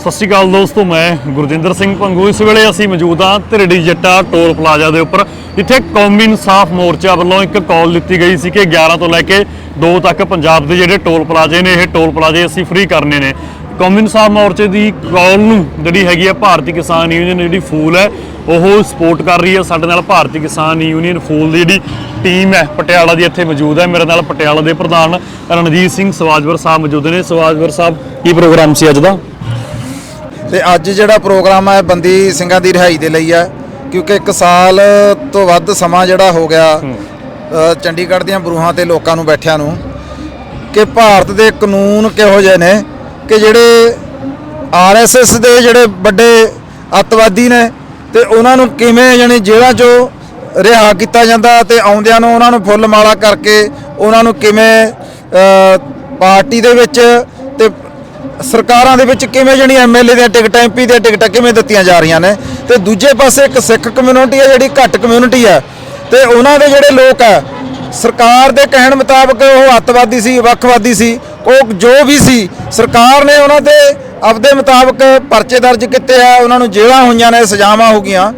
ਸਤਿ ਸ਼੍ਰੀ ਅਕਾਲ ਦੋਸਤੋ, ਮੈਂ ਗੁਰਜਿੰਦਰ ਸਿੰਘ ਪੰਗੂ। ਇਸ ਵੇਲੇ ਅਸੀਂ ਮੌਜੂਦ ਹਾਂ ਧਿਰੜੀ ਜੱਟਾ ਟੋਲ ਪਲਾਜ਼ਾ ਦੇ ਉੱਪਰ, ਜਿੱਥੇ ਕੌਮੀ ਇਨਸਾਫ ਮੋਰਚਾ ਵੱਲੋਂ ਇੱਕ ਕਾਲ ਦਿੱਤੀ ਗਈ ਸੀ ਕਿ 11 ਤੋਂ ਲੈ ਕੇ 2 ਤੱਕ ਪੰਜਾਬ ਦੇ ਜਿਹੜੇ ਟੋਲ ਪਲਾਜ਼ੇ ਨੇ, ਇਹ ਟੋਲ ਪਲਾਜ਼ੇ ਅਸੀਂ ਫ੍ਰੀ ਕਰਨੇ ਨੇ। ਕੌਮੀ ਇਨਸਾਫ ਮੋਰਚੇ ਦੀ ਕਾਲ ਨੂੰ ਜਿਹੜੀ ਹੈਗੀ ਆ ਭਾਰਤੀ ਕਿਸਾਨ ਯੂਨੀਅਨ ਜਿਹੜੀ ਫੂਲ ਹੈ, ਉਹ ਸਪੋਰਟ ਕਰ ਰਹੀ ਹੈ। ਸਾਡੇ ਨਾਲ ਭਾਰਤੀ ਕਿਸਾਨ ਯੂਨੀਅਨ ਫੂਲ ਦੀ ਜਿਹੜੀ ਟੀਮ ਹੈ, ਪਟਿਆਲਾ ਦੀ ਇੱਥੇ ਮੌਜੂਦ ਹੈ। ਮੇਰੇ ਨਾਲ ਪਟਿਆਲਾ ਦੇ ਪ੍ਰਧਾਨ ਰਣਜੀਤ ਸਿੰਘ ਸਵਾਜਵਰ ਸਾਹਿਬ ਮੌਜੂਦ ਨੇ। ਸਵਾਜਵਰ ਸਾਹਿਬ, ਕੀ ਪ੍ਰੋਗਰਾਮ ਸੀ ਅੱਜ ਦਾ? ਤੇ ਅੱਜ ਜਿਹੜਾ ਪ੍ਰੋਗਰਾਮ ਹੈ ਬੰਦੀ ਸਿੰਘਾਂ ਦੀ ਰਿਹਾਈ ਦੇ ਲਈ ਹੈ ਕਿਉਂਕਿ ਇੱਕ ਸਾਲ ਤੋਂ ਵੱਧ ਸਮਾਂ ਜਿਹੜਾ ਹੋ ਗਿਆ ਚੰਡੀਗੜ੍ਹ ਦੀਆਂ ਬਰੂਹਾਂ ਤੇ ਲੋਕਾਂ ਨੂੰ ਬੈਠਿਆਂ ਨੂੰ ਕਿ ਭਾਰਤ ਦੇ ਕਾਨੂੰਨ ਕਿਹੋ ਜਿਹੇ ਨੇ ਕਿ ਜਿਹੜੇ ਆਰਐਸਐਸ ਦੇ ਜਿਹੜੇ ਵੱਡੇ ਅੱਤਵਾਦੀ ਨੇ ਤੇ ਉਹਨਾਂ ਨੂੰ ਕਿਵੇਂ ਯਾਨੀ ਜੇਲ੍ਹਾਂ 'ਚੋਂ ਰਿਹਾ ਕੀਤਾ ਜਾਂਦਾ ਤੇ ਆਉਂਦਿਆਂ ਨੂੰ ਉਹਨਾਂ ਨੂੰ ਫੁੱਲ ਮਾਲਾ ਕਰਕੇ ਉਹਨਾਂ ਨੂੰ ਕਿਵੇਂ ਪਾਰਟੀ ਦੇ ਵਿੱਚ ਸਰਕਾਰਾਂ ਦੇ ਵਿੱਚ ਕਿਵੇਂ ਜਿਹੜੀ ਐਮਐਲਏ ਦੀਆਂ ਟਿਕਟਾਂ ਐਮਪੀ ਦੀਆਂ ਟਿਕਟਾਂ ਕਿਵੇਂ ਦਿੱਤੀਆਂ ਜਾ ਰਹੀਆਂ ਨੇ? ਤੇ ਦੂਜੇ ਪਾਸੇ ਇੱਕ ਸਿੱਖ ਕਮਿਊਨਿਟੀ ਹੈ, ਜਿਹੜੀ ਘੱਟ ਕਮਿਊਨਿਟੀ ਹੈ। ਤੇ ਉਹਨਾਂ ਦੇ ਜਿਹੜੇ ਲੋਕ ਹੈ, ਸਰਕਾਰ ਦੇ ਕਹਿਣ ਮੁਤਾਬਕ ਉਹ ਅੱਤਵਾਦੀ ਸੀ, ਵੱਖਵਾਦੀ ਸੀ, ਉਹ ਜੋ ਵੀ ਸੀ, ਸਰਕਾਰ ਨੇ ਉਹਨਾਂ ਤੇ ਆਪਦੇ ਮੁਤਾਬਕ ਪਰਚੇ ਦਰਜ ਕੀਤੇ ਆ, ਉਹਨਾਂ ਨੂੰ ਜੇਲ੍ਹਾਂ ਹੋਈਆਂ ਨੇ, ਸਜ਼ਾਵਾਂ ਹੋ ਗਈਆਂ।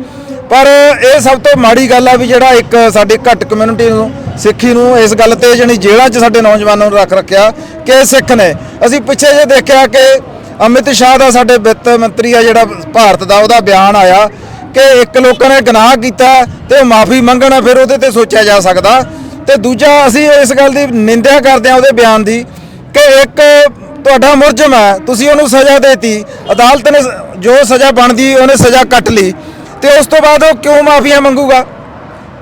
ਪਰ ਇਹ ਸਭ ਤੋਂ ਮਾੜੀ ਗੱਲ ਆ ਵੀ ਜਿਹੜਾ ਇੱਕ ਸਾਡੀ ਘੱਟ ਕਮਿਊਨਿਟੀ ਨੂੰ, ਸਿੱਖੀ ਨੂੰ ਇਸ ਗੱਲ ਤੇ ਜਣੀ ਜੇਲ੍ਹਾਂ 'ਚ ਸਾਡੇ ਨੌਜਵਾਨਾਂ ਨੂੰ ਰੱਖ ਰੱਖਿਆ ਕਿ ਸਿੱਖ ਨੇ। ਅਸੀਂ ਪਿੱਛੇ ਜੇ ਦੇਖਿਆ ਕਿ ਅਮਿਤ ਸ਼ਾਹ ਦਾ ਸਾਡੇ ਵਿੱਤ ਮੰਤਰੀ ਆ ਜਿਹੜਾ ਭਾਰਤ ਦਾ, ਉਹਦਾ ਬਿਆਨ ਆਇਆ ਕਿ ਇੱਕ ਲੋਕਾਂ ਨੇ ਗੁਨਾਹ ਕੀਤਾ ਤੇ ਉਹ ਮਾਫੀ ਮੰਗਣ ਫਿਰ ਉਹਦੇ ਤੇ ਸੋਚਿਆ ਜਾ ਸਕਦਾ। ਤੇ ਦੂਜਾ ਅਸੀਂ ਇਸ ਗੱਲ ਦੀ ਨਿੰਦਿਆ ਕਰਦੇ ਆ ਉਹਦੇ ਬਿਆਨ ਦੀ ਕਿ ਇੱਕ ਤੁਹਾਡਾ ਮੁਰਜਮ ਹੈ ਤੁਸੀਂ ਉਹਨੂੰ ਸਜ਼ਾ ਦੇਤੀ, ਅਦਾਲਤ ਨੇ ਜੋ ਸਜ਼ਾ ਬਣਦੀ, ਉਹਨੇ ਸਜ਼ਾ ਕੱਟ ਲਈ। ਤੇ ਉਸ ਤੋਂ ਬਾਅਦ ਉਹ ਕਿਉਂ ਮਾਫੀਆਂ ਮੰਗੂਗਾ?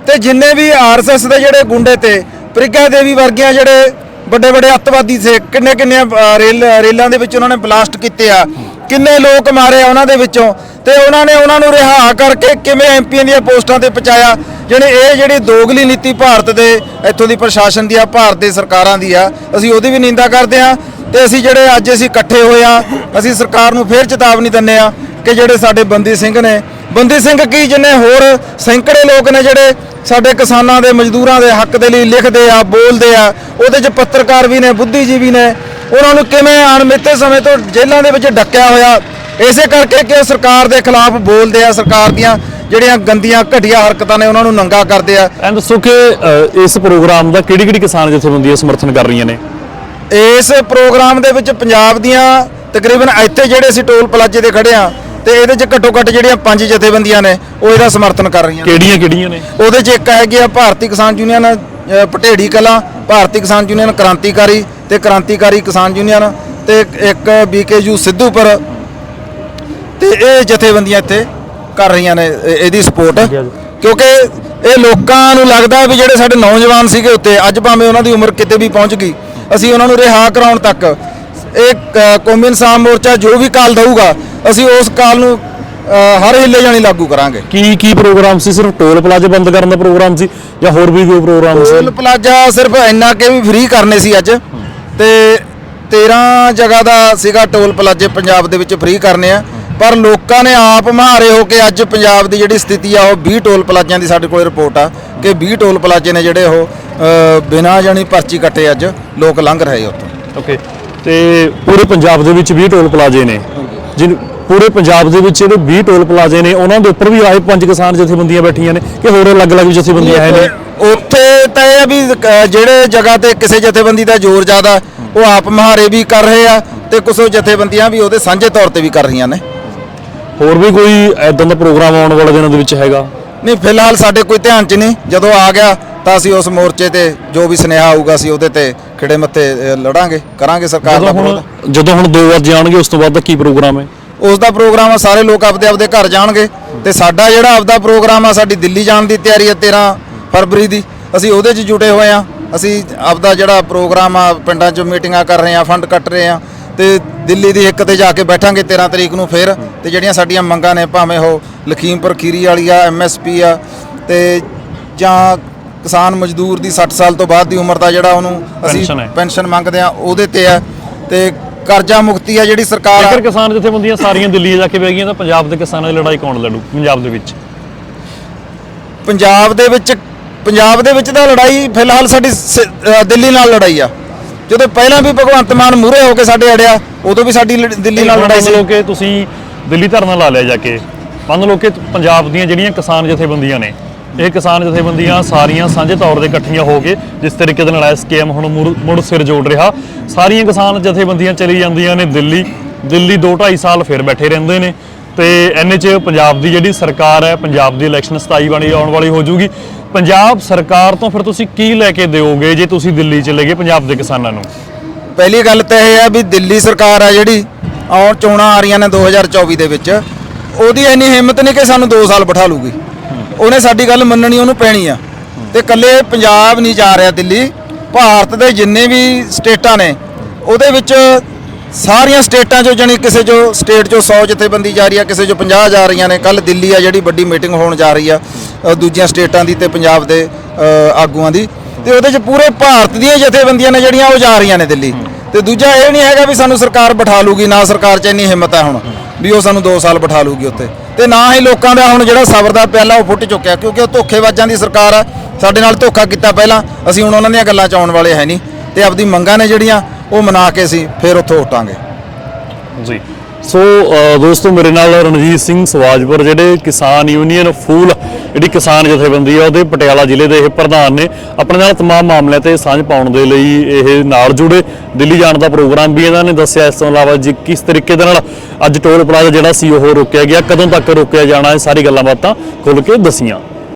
ਤੇ ਜਿੰਨੇ ਵੀ ਆਰਐਸਐਸ ਦੇ ਜਿਹੜੇ ਗੁੰਡੇ ਤੇ, ਪ੍ਰਿਗਾ ਦੇਵੀ ਵਰਗੀਆਂ ਜਿਹੜੇ ਵੱਡੇ ਵੱਡੇ ਅੱਤਵਾਦੀ ਸੀ ਕਿੰਨੇ ਕਿੰਨੇ ਰੇਲ, ਰੇਲਾਂ ਦੇ ਵਿੱਚ ਉਹਨਾਂ ਨੇ ਬਲਾਸਟ ਕੀਤੇ ਆ, ਕਿੰਨੇ ਲੋਕ ਮਾਰੇ ਆ ਉਹਨਾਂ ਦੇ ਵਿੱਚੋਂ, ਤੇ ਉਹਨਾਂ ਨੇ ਉਹਨਾਂ ਨੂੰ ਰਿਹਾ ਕਰਕੇ ਕਿਵੇਂ ਐਮਪੀਆਂ ਦੀਆਂ ਪੋਸਟਾਂ ਤੇ ਪਹੁੰਚਾਇਆ ਜਿਹੜੇ ਇਹ ਜਿਹੜੀ ਦੋਗਲੀ ਨੀਤੀ ਭਾਰਤ ਦੇ, ਇੱਥੋਂ ਦੀ ਪ੍ਰਸ਼ਾਸਨ ਦੀ ਆ, ਭਾਰਤ ਦੇ ਸਰਕਾਰਾਂ ਦੀ ਆ, ਅਸੀਂ ਉਹਦੀ ਵੀ ਨਿੰਦਾ ਕਰਦੇ ਆ, ਤੇ ਅਸੀਂ ਜਿਹੜੇ ਅੱਜ ਅਸੀਂ ਇਕੱਠੇ ਹੋਏ ਆ, ਅਸੀਂ ਸਰਕਾਰ ਨੂੰ ਫੇਰ ਚੇਤਾਵਨੀ ਦਿੰਨੇ ਆ ਕਿ ਜਿਹੜੇ ਸਾਡੇ ਬੰਦੀ ਸਿੰਘ ਨੇ। ਬੰਦੀ ਸਿੰਘ ਕੀ ਜਿੰਨੇ ਹੋਰ ਸੈਂਕੜੇ ਲੋਕ ਨੇ ਜਿਹੜੇ ਸਾਡੇ ਕਿਸਾਨਾਂ ਦੇ ਮਜ਼ਦੂਰਾਂ ਦੇ ਹੱਕ ਦੇ ਲਈ ਲਿਖਦੇ ਆ ਬੋਲਦੇ ਆ ਉਹਦੇ 'ਚ ਪੱਤਰਕਾਰ ਵੀ ਨੇ ਬੁੱਧੀਜੀਵੀ ਨੇ। ਉਹਨਾਂ ਨੂੰ ਕਿਵੇਂ ਅਣਮਿੱਥੇ ਸਮੇਂ ਤੋਂ ਜੇਲ੍ਹਾਂ ਦੇ ਵਿੱਚ ਡੱਕਿਆ ਹੋਇਆ। ਇਸੇ ਕਰਕੇ ਕਿ ਉਹ ਸਰਕਾਰ ਦੇ ਖਿਲਾਫ ਬੋਲਦੇ ਆ ਸਰਕਾਰ ਦੀਆਂ ਜਿਹੜੀਆਂ ਗੰਦੀਆਂ ਘਟੀਆ ਹਰਕਤਾਂ ਨੇ ਉਹਨਾਂ ਨੂੰ ਨੰਗਾ ਕਰਦੇ ਆ। ਐਂ ਦੱਸੋ ਕਿ ਇਸ ਪ੍ਰੋਗਰਾਮ ਦਾ ਕਿਹੜੀ ਕਿਹੜੀ ਕਿਸਾਨ ਜਥੇਬੰਦੀਆਂ ਸਮਰਥਨ ਕਰ ਰਹੀਆਂ ਨੇ? ਇਸ ਪ੍ਰੋਗਰਾਮ ਦੇ ਵਿੱਚ ਪੰਜਾਬ ਦੀਆਂ ਤਕਰੀਬਨ ਇੱਥੇ ਜਿਹੜੇ ਅਸੀਂ ਟੋਲ ਪਲਾਜ਼ੇ ਤੇ ਖੜੇ ਆ ਤੇ ਇਹਦੇ 'ਚ ਘੱਟੋ ਘੱਟ ਜਿਹੜੀਆਂ ਪੰਜ ਜਥੇਬੰਦੀਆਂ ਨੇ ਉਹ ਇਹਦਾ ਸਮਰਥਨ ਕਰ ਰਹੀਆਂ ਨੇ। ਕਿਹੜੀਆਂ ਕਿਹੜੀਆਂ ਨੇ? ਉਹਦੇ 'ਚ ਇੱਕ ਹੈਗੀ ਆ ਭਾਰਤੀ ਕਿਸਾਨ ਯੂਨੀਅਨ ਅ, ਭਟੇੜੀ ਕਲਾਂ ਭਾਰਤੀ ਕਿਸਾਨ ਯੂਨੀਅਨ ਕ੍ਰਾਂਤੀਕਾਰੀ ਤੇ ਕ੍ਰਾਂਤੀਕਾਰੀ ਕਿਸਾਨ ਯੂਨੀਅਨ ਤੇ ਇੱਕ ਬੀਕੇਯੂ ਸਿੱਧੂਪੁਰ ਤੇ ਇਹ ਜਥੇਬੰਦੀਆਂ ਇੱਥੇ ਕਰ ਰਹੀਆਂ ਨੇ ਇਹ- ਇਹਦੀ ਸਪੋਰਟ ਕਿਉਂਕਿ ਇਹ ਲੋਕਾਂ ਨੂੰ ਲੱਗਦਾ ਵੀ ਜਿਹੜੇ ਸਾਡੇ ਨੌਜਵਾਨ ਸੀਗੇ ਉੱਤੇ ਅੱਜ ਭਾਵੇਂ ਉਹਨਾਂ ਦੀ ਉਮਰ ਕਿਤੇ ਵੀ ਪਹੁੰਚ ਗਈ ਅਸੀਂ ਉਹਨਾਂ ਨੂੰ ਰਿਹਾ ਕਰਾਉਣ ਤੱਕ ਇਹ ਕੌਮੀ ਇਨਸਾਫ ਮੋਰਚਾ ਜੋ ਵੀ ਕਾਲ ਦਊਗਾ ਅਸੀਂ ਉਸ ਕਾਲ ਨੂੰ ਹਰ ਹਿੱਲੇ ਜਾਣੀ ਲਾਗੂ ਕਰਾਂਗੇ। ਕੀ ਕੀ ਪ੍ਰੋਗਰਾਮ ਸੀ? ਸਿਰਫ ਟੋਲ ਪਲਾਜ਼ੇ ਬੰਦ ਕਰਨ ਦਾ ਪ੍ਰੋਗਰਾਮ ਸੀ ਜਾਂ ਹੋਰ ਵੀ ਕੋਈ ਪ੍ਰੋਗਰਾਮ ਸੀ? ਟੋਲ ਪਲਾਜ਼ਾ ਸਿਰਫ ਇੰਨਾ ਕਿ ਵੀ ਫ੍ਰੀ ਕਰਨੇ ਸੀ ਅੱਜ। ਤੇ 13 ਜਗ੍ਹਾ ਦਾ ਸੀਗਾ ਟੋਲ ਪਲਾਜ਼ੇ ਪੰਜਾਬ ਦੇ ਵਿੱਚ ਫ੍ਰੀ ਕਰਨੇ ਆ। ਪਰ ਲੋਕਾਂ ਨੇ ਆਪ ਮਹਾਰੇ ਹੋ ਕੇ ਅੱਜ ਪੰਜਾਬ ਦੀ ਜਿਹੜੀ ਸਥਿਤੀ ਆ ਉਹ 20 ਟੋਲ ਪਲਾਜ਼ਿਆਂ ਦੀ ਸਾਡੇ ਕੋਲ ਰਿਪੋਰਟ ਆ ਕਿ 20 ਟੋਲ ਪਲਾਜ਼ੇ ਨੇ ਜਿਹੜੇ ਉਹ ਬਿਨਾਂ ਜਾਣੀ ਪਰਚੀ ਕੱਟੇ ਅੱਜ ਲੋਕ ਲੰਘ ਰਹੇ ਉੱਥੋਂ। ਓਕੇ ਤੇ ਪੂਰੇ ਪੰਜਾਬ ਦੇ ਵਿੱਚ 20 ਟੋਲ ਪਲਾਜ਼ੇ ਨੇ। ਜਿਨ ਪੂਰੇ ਪੰਜਾਬ ਦੇ ਵਿੱਚ ਜਿਹੜੇ 20 ਟੋਲ ਪਲਾਜ਼ੇ ਨੇ ਉਹਨਾਂ ਦੇ ਉੱਪਰ ਵੀ ਆਏ ਪੰਜ ਕਿਸਾਨ ਜਥੇਬੰਦੀਆਂ ਬੈਠੀਆਂ ਨੇ ਕਿ ਹੋਰ ਅਲੱਗ-ਅਲੱਗ ਜਥੇਬੰਦੀਆਂ ਹੈ ਨੇ। ਉੱਥੇ ਤਾਂ ਇਹ ਆ ਵੀ ਜਿਹੜੇ ਜਗ੍ਹਾ ਤੇ ਕਿਸੇ ਜਥੇਬੰਦੀ ਦਾ ਜ਼ੋਰ ਜ਼ਿਆਦਾ ਉਹ ਆਪ ਮਹਾਰੇ ਵੀ ਕਰ ਰਹੇ ਆ ਤੇ ਕੁਝ ਜਥੇਬੰਦੀਆਂ ਵੀ ਉਹਦੇ ਸਾਂਝੇ ਤੌਰ ਤੇ ਵੀ ਕਰ ਰਹੀਆਂ ਨੇ। ਹੋਰ ਵੀ ਕੋਈ ਐਦਾਂ ਦਾ ਪ੍ਰੋਗਰਾਮ ਆਉਣ ਵਾਲੇ ਦਿਨਾਂ ਦੇ ਵਿੱਚ ਹੈਗਾ? ਨਹੀਂ ਫਿਲਹਾਲ ਸਾਡੇ ਕੋਈ ਧਿਆਨ 'ਚ ਨਹੀਂ। ਜਦੋਂ ਆ ਗਿਆ ਤਾਂ ਅਸੀਂ ਉਸ ਮੋਰਚੇ ਤੇ ਜੋ ਵੀ ਸੁਨੇਹਾ ਆਊਗਾ ਅਸੀਂ ਉਹਦੇ ਤੇ ਖਿੜੇ ਮੱਥੇ ਅ, ਲੜਾਂਗੇ? ਕਰਾਂਗੇ ਸਰਕਾਰ ਦਾ ਜਦੋਂ ਹੁਣ ਜਦੋਂ ਹੁਣ 2 ਵਜੇ ਜਾਣਗੇ ਉਸ ਤੋਂ ਬਾਅਦ ਦਾ ਕੀ ਪ੍ਰੋਗਰਾਮ ਹੈ? ਉਸ ਦਾ ਪ੍ਰੋਗਰਾਮ ਆ ਸਾਰੇ ਲੋਕ ਆਪਦੇ ਆਪਦੇ ਘਰ ਜਾਣਗੇ। ਤੇ ਸਾਡਾ ਜਿਹੜਾ ਆਪਦਾ ਪ੍ਰੋਗਰਾਮ ਆ ਸਾਡੀ ਦਿੱਲੀ ਜਾਣ ਦੀ ਤਿਆਰੀ ਹੈ 13 ਫਰਵਰੀ ਦੀ। ਅਸੀਂ ਉਹਦੇ 'ਚ ਜੁਟੇ ਹੋਏ ਆ। ਅਸੀਂ ਆਪਦਾ ਜਿਹੜਾ ਪ੍ਰੋਗਰਾਮ ਆ ਪਿੰਡਾਂ 'ਚ ਮੀਟਿੰਗਾਂ ਕਰ ਰਹੇ ਆ ਫੰਡ ਕੱਟ ਰਹੇ ਆ। ਤੇ ਦਿੱਲੀ ਦੀ ਇੱਕ ਤੇ ਜਾ ਕੇ ਬੈਠਾਂਗੇ 13 ਤਰੀਕ ਨੂੰ ਫਿਰ। ਤੇ ਜਿਹੜੀਆਂ ਸਾਡੀਆਂ ਮੰਗਾਂ ਨੇ ਭਾਵੇਂ ਉਹ ਲਖੀਮਪੁਰ ਖੀਰੀ ਵਾਲੀ ਆ ਐਮਐਸਪੀ ਆ ਤੇ ਜਾਂ ਕਿਸਾਨ ਮਜ਼ਦੂਰ ਦੀ 60 ਸਾਲ ਤੋਂ ਬਾਅਦ ਦੀ ਉਮਰ ਦਾ ਜਿਹੜਾ ਉਹਨੂੰ ਅਸੀਂ ਪੈਨਸ਼ਨ ਮੰਗਦੇ ਆ ਉਹਦੇ ਤੇ ਆ ਤੇ ਕਰਜ਼ਾ ਮੁਕਤੀ ਆ ਜਿਹੜੀ ਸਰਕਾਰ ਜੇਕਰ ਕਿਸਾਨ ਜਥੇਬੰਦੀਆਂ ਸਾਰੀਆਂ ਦਿੱਲੀ ਜਾ ਕੇ ਬਹਿ ਗਈਆਂ ਤਾਂ ਪੰਜਾਬ ਦੇ ਕਿਸਾਨਾਂ ਦੀ ਲੜਾਈ ਕੌਣ ਲੜੂ? ਪੰਜਾਬ ਦੇ ਵਿੱਚ। ਪੰਜਾਬ ਦੇ ਵਿੱਚ ਪੰਜਾਬ ਦੇ ਵਿੱਚ ਤਾਂ ਲੜਾਈ ਫਿਲਹਾਲ ਸਾਡੀ ਦਿੱਲੀ ਨਾਲ ਲੜਾਈ ਆ। ਜਦੋਂ ਪਹਿਲਾਂ ਵੀ ਭਗਵੰਤ ਮਾਨ ਮੂਹਰੇ ਹੋ ਕੇ ਸਾਡੇ ਅੜਿਆ ਉਦੋਂ ਵੀ ਸਾਡੀ ਦਿੱਲੀ ਨਾਲ ਲੜਾਈ ਸੀ। ਕਿ ਤੁਸੀਂ ਦਿੱਲੀ ਧਰਨਾ ਲਾ ਲਿਆ ਜਾ ਕੇ। ਮੰਨ ਲਓ ਕਿ ਪੰਜਾਬ ਦੀਆਂ ਜਿਹੜੀਆਂ ਕਿਸਾਨ ਜਥੇਬੰਦੀਆਂ ਨੇ ਇਹ ਕਿਸਾਨ ਜਥੇਬੰਦੀਆਂ ਸਾਰੀਆਂ ਸਾਂਝੇ ਤੌਰ ਤੇ ਇਕੱਠੀਆਂ ਹੋ ਕੇ ਜਿਸ ਤਰੀਕੇ ਦੇ ਨਾਲ ਐਸਕੇਐਮ ਹੁਣ ਮੁੜ- ਮੁੜ ਸਿਰ ਜੋੜ ਰਿਹਾ, ਸਾਰੀਆਂ ਕਿਸਾਨ ਜਥੇਬੰਦੀਆਂ ਚਲੀ ਜਾਂਦੀਆਂ ਨੇ ਦਿੱਲੀ। ਦਿੱਲੀ 2 2.5 ਸਾਲ ਫਿਰ ਬੈਠੇ ਰਹਿੰਦੇ ਨੇ ਤੇ ਐਨੇ ਚ ਪੰਜਾਬ ਦੀ ਜਿਹੜੀ ਸਰਕਾਰ ਹੈ, ਪੰਜਾਬ ਦੀ ਇਲੈਕਸ਼ਨ 27 ਵਾਲੀ ਆਉਣ ਵਾਲੀ ਹੋ ਜੂਗੀ। ਪੰਜਾਬ ਸਰਕਾਰ ਤੋਂ ਫਿਰ ਤੁਸੀਂ ਕੀ ਲੈ ਕੇ ਦਿਓਗੇ ਜੇ ਤੁਸੀਂ ਦਿੱਲੀ ਚਲੇ ਗਏ ਪੰਜਾਬ ਦੇ ਕਿਸਾਨਾਂ ਨੂੰ? ਪਹਿਲੀ ਗੱਲ ਤਾਂ ਇਹ ਹੈ ਵੀ ਦਿੱਲੀ ਸਰਕਾਰ ਆ ਜਿਹੜੀ ਆਉਣ ਚੋਣਾਂ ਆ ਰਹੀਆਂ ਨੇ 2024 ਦੇ ਵਿੱਚ। ਉਹਦੀ ਇੰਨੀ ਹਿੰਮਤ ਨਹੀਂ ਕਿ ਸਾਨੂੰ 2 ਸਾਲ ਬਿਠਾ ਲੂਗੀ। ਉਹਨੇ ਸਾਡੀ ਗੱਲ ਮੰਨਣੀ, ਉਹਨੂੰ ਪੈਣੀ ਆ। ਤੇ ਕੱਲੇ ਪੰਜਾਬ ਨਹੀਂ ਜਾ ਰਿਹਾ ਦਿੱਲੀ। ਭਾਰਤ ਦੇ ਜਿੰਨੇ ਵੀ ਸਟੇਟਾਂ ਨੇ, ਉਹਦੇ ਵਿੱਚ ਸਾਰੀਆਂ ਸਟੇਟਾਂ ਚੋਂ ਜਾਣੀ ਕਿਸੇ ਚੋਂ ਸਟੇਟ ਚੋਂ 100 ਜਥੇਬੰਦੀ ਜਾ ਰਹੀ ਆ, ਕਿਸੇ ਚੋਂ 50 ਜਾ ਰਹੀਆਂ ਨੇ। ਕੱਲ ਦਿੱਲੀ ਆ ਜਿਹੜੀ ਵੱਡੀ ਮੀਟਿੰਗ ਹੋਣ ਜਾ ਰਹੀ ਆ ਦੂਜੀਆਂ ਸਟੇਟਾਂ ਦੀ ਤੇ ਪੰਜਾਬ ਦੇ ਆਗੂਆਂ ਦੀ। ਤੇ ਉਹਦੇ 'ਚ ਪੂਰੇ ਭਾਰਤ ਦੀਆਂ ਜਥੇਬੰਦੀਆਂ ਨੇ ਜਿਹੜੀਆਂ, ਉਹ ਜਾ ਰਹੀਆਂ ਨੇ ਦਿੱਲੀ। ਤੇ ਦੂਜਾ ਇਹ ਨਹੀਂ ਹੈਗਾ ਵੀ ਸਾਨੂੰ ਸਰਕਾਰ ਬਿਠਾ ਲੂਗੀ, ਨਾ ਸਰਕਾਰ 'ਚ ਇੰਨੀ ਹਿੰਮਤ ਹੈ ਹੁਣ, ਵੀ ਉਹ ਸਾਨੂੰ 2 ਸਾਲ ਬਿਠਾ ਲੂਗੀ ਉੱਥੇ। ਤੇ ਨਾ ਹੀ ਲੋਕਾਂ ਦਾ ਹੁਣ ਜਿਹੜਾ ਸਬਰ ਦਾ ਪਿਆਲਾ ਉਹ ਫੁੱਟ ਚੁੱਕਿਆ, ਕਿਉਂਕਿ ਉਹ ਧੋਖੇਬਾਜ਼ਾਂ ਦੀ ਸਰਕਾਰ ਆ। ਸਾਡੇ ਨਾਲ ਧੋਖਾ ਕੀਤਾ ਪਹਿਲਾਂ, ਅਸੀਂ ਹੁਣ ਉਹਨਾਂ ਦੀਆਂ ਗੱਲਾਂ 'ਚ ਆਉਣ ਵਾਲੇ ਹੈ ਨਹੀਂ। ਤੇ ਆਪਦੀ ਮੰਗਾਂ ਨੇ ਜਿਹੜੀਆਂ, ਉਹ ਮਨਾ ਕੇ ਅਸੀਂ ਫਿਰ ਉੱਥੋਂ ਉੱਟਾਂਗੇ ਜੀ। ਸੋ ਅ, ਦੋਸਤੋ ਮੇਰੇ ਨਾਲ ਰਣਜੀਤ ਸਿੰਘ ਸਵਾਜਪੁਰ ਜਿਹੜੇ ਕਿਸਾਨ ਯੂਨੀਅਨ ਫੂਲ ਜਿਹੜੀ ਕਿਸਾਨ ਜਥੇਬੰਦੀ ਆ ਉਹਦੇ ਪਟਿਆਲਾ ਜ਼ਿਲ੍ਹੇ ਦੇ ਇਹ ਪ੍ਰਧਾਨ ਨੇ ਆਪਣੇ ਨਾਲ तमाम ਮਾਮਲਿਆਂ ਤੇ ਸਾਂਝ ਪਾਉਣ ਦੇ ਲਈ ਇਹ ਨਾਲ ਜੁੜੇ ਦਿੱਲੀ ਜਾਣ ਦਾ ਪ੍ਰੋਗਰਾਮ ਵੀ ਇਹਨਾਂ ਨੇ ਦੱਸਿਆ ਇਸ ਤੋਂ ਇਲਾਵਾ ਜੀ ਕਿਸ ਤਰੀਕੇ ਦੇ ਨਾਲ ਅੱਜ ਟੋਲ ਪਲਾਜ਼ਾ ਜਿਹੜਾ ਸੀ ਉਹ ਰੋਕਿਆ ਗਿਆ ਕਦੋਂ ਤੱਕ ਰੋਕਿਆ ਜਾਣਾ ਇਹ ਸਾਰੀ ਗੱਲਾਂ ਬਾਤਾਂ ਖੁੱਲ ਕੇ ਦਸੀਆਂ